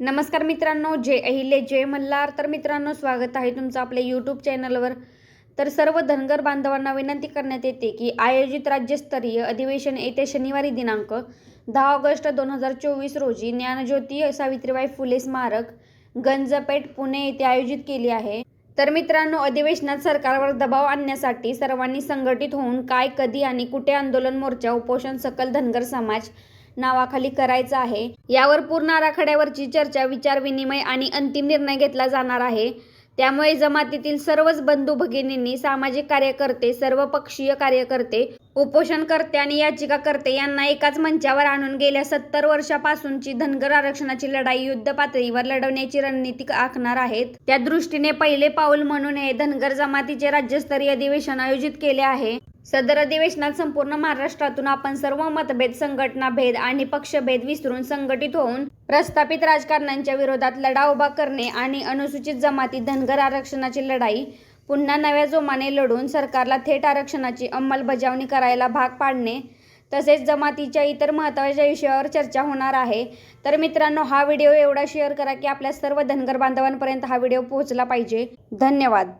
नमस्कार मित्रांनो जय अहिल्ये जय मल्हार. तर मित्रांनो स्वागत आहे तुमचं आपल्या यूट्यूब चॅनलवर तर सर्व धनगर बांधवांना विनंती करण्यात येते की आयोजित राज्यस्तरीय अधिवेशन येत्या शनिवारी दिनांक दहा ऑगस्ट दोन हजार चोवीस रोजी ज्ञानज्योती सावित्रीबाई फुले स्मारक गंजपेठ पुणे येथे आयोजित केली आहे. तर मित्रांनो अधिवेशनात सरकारवर दबाव आणण्यासाठी सर्वांनी संघटित होऊन काय कधी आणि कुठे आंदोलन मोर्चा उपोषण सकल धनगर समाज नावाखाली करायचं आहे. यावर पूर्ण आराखड्यावरची चर्चा विचारविनिमय आणि अंतिम निर्णय घेतला जाणार आहे. त्यामुळे जमातीतील सर्वच बंधू भगिनींनी सामाजिक कार्यकर्ते सर्व पक्षीय कार्यकर्ते उपोषणकर्ते आणि याचिकाकर्ते यांना एकाच मंचावर आणून गेल्या सत्तर वर्षापासूनची धनगर आरक्षणाची लढाई युद्ध पातळीवर लढवण्याची रणनीती आखणार आहेत. त्या दृष्टीने पहिले पाऊल म्हणून हे धनगर जमातीचे राज्यस्तरीय अधिवेशन आयोजित केले आहे. सदर अधिवेशनात संपूर्ण महाराष्ट्रातून आपण सर्व मतभेद संघटना भेद आणि पक्षभेद विसरून संघटित होऊन प्रस्थापित राजकारण्यांच्या विरोधात लढा उभा करणे आणि अनुसूचित जमाती धनगर आरक्षणाची लढाई पुन्हा नव्या जोमाने लढून सरकारला थेट आरक्षणाची अंमलबजावणी करायला भाग पाडणे तसेच जमातीच्या इतर महत्त्वाच्या विषयावर चर्चा होणार आहे. तर मित्रांनो हा व्हिडिओ एवढा शेअर करा की आपल्या सर्व धनगर बांधवांपर्यंत हा व्हिडिओ पोहोचला पाहिजे. धन्यवाद.